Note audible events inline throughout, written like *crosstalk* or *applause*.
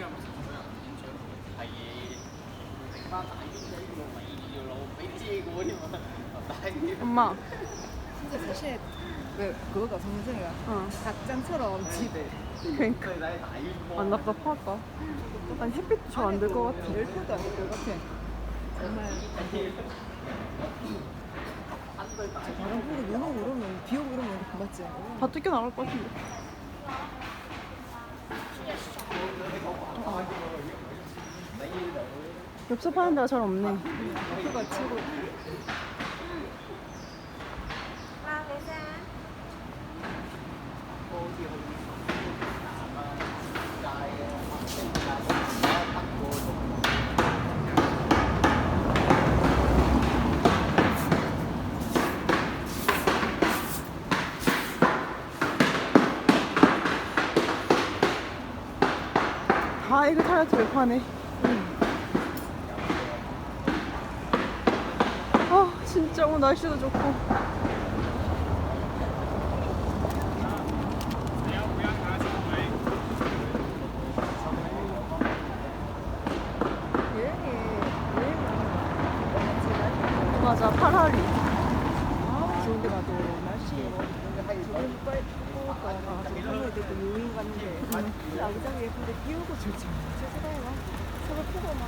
*laughs* 엄마. 진짜 사실 왜 그거가 동생이야. 어. 닭장처럼 집에. 그러니까. 안 답답할까? 난 햇빛도 잘 안 될 것 같아. 그 열표도 안 될 것 같아. 정말. 바람 불고 눈 오고 그러면 비 오고 그러면 맞지? 다 뜯겨 나갈 것 같은데. 엽서 파는 데가 잘 없네. 그가 치고 다 이거 타야지 왜 파네. 아 진짜 오늘 날씨도 좋고. 추우니까 조금만 되고 여행 갔는데. 아기자기 예쁜데 비 오고 좋지 제주도에 막 서로 푸고 막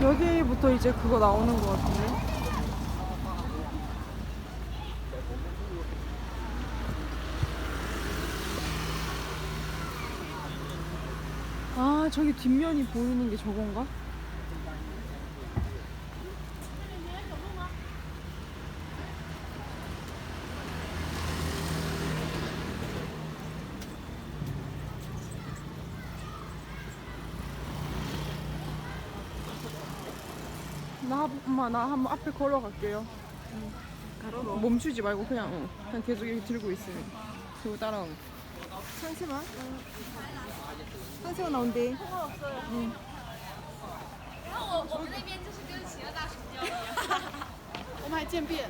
여기부터 이제 그거 나오는 것 같은데. 아 저기 뒷면이 보이는 게 저건가? 나 한- 엄마 나 한번 앞에 걸어갈게요. 가로로 멈추지 말고 그냥 응. 그냥 계속 이렇게 들고 있으면 그리고 따라오면. 상세만 상세가 나온대 我们还渐变，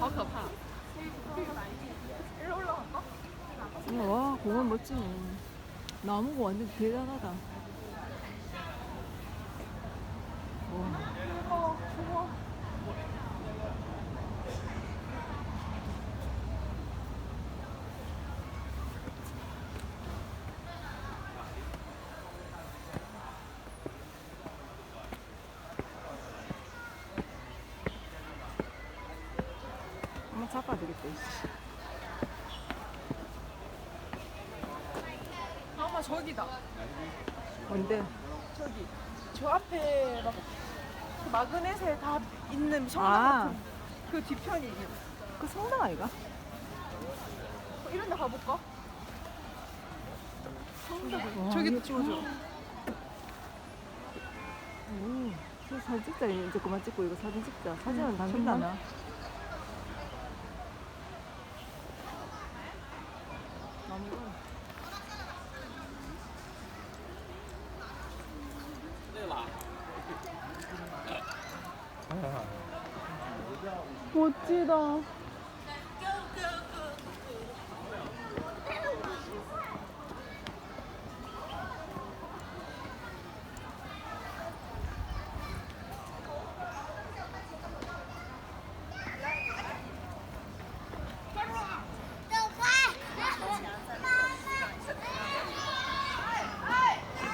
好可怕。 와 공원 멋지네 나무가 완전 대단하다 와. 잡아야 되겠다. 엄마 저기다. 뭔데? 저기 저 앞에 막그 마그넷에 다 있는 성당 아. 같은 그 뒤편이. 그 성당 아이가? 어, 이런 데 가볼까? 와, 저기도 예뻐. 찍어줘. 오, 저 사진 찍자 이제 그만 찍고 이거 사진 찍자. 사진은 당긴다 정말? 나. 멋지다.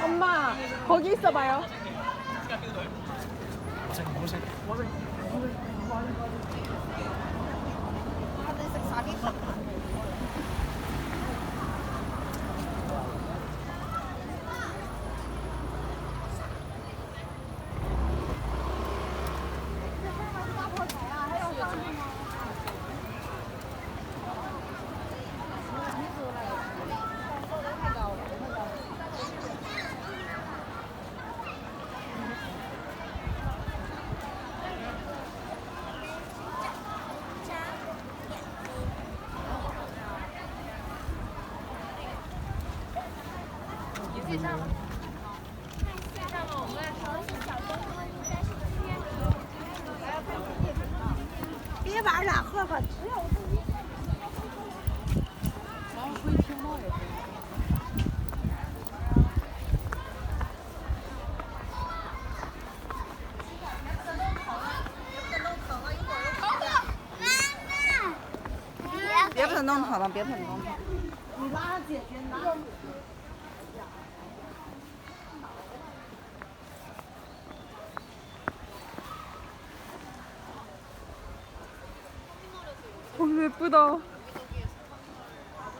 엄마 거기 있어봐요. Sakit. 上。别玩了，喝喝。别把他弄疼了，别把他弄疼了。你拉姐姐，拉。 예쁘다.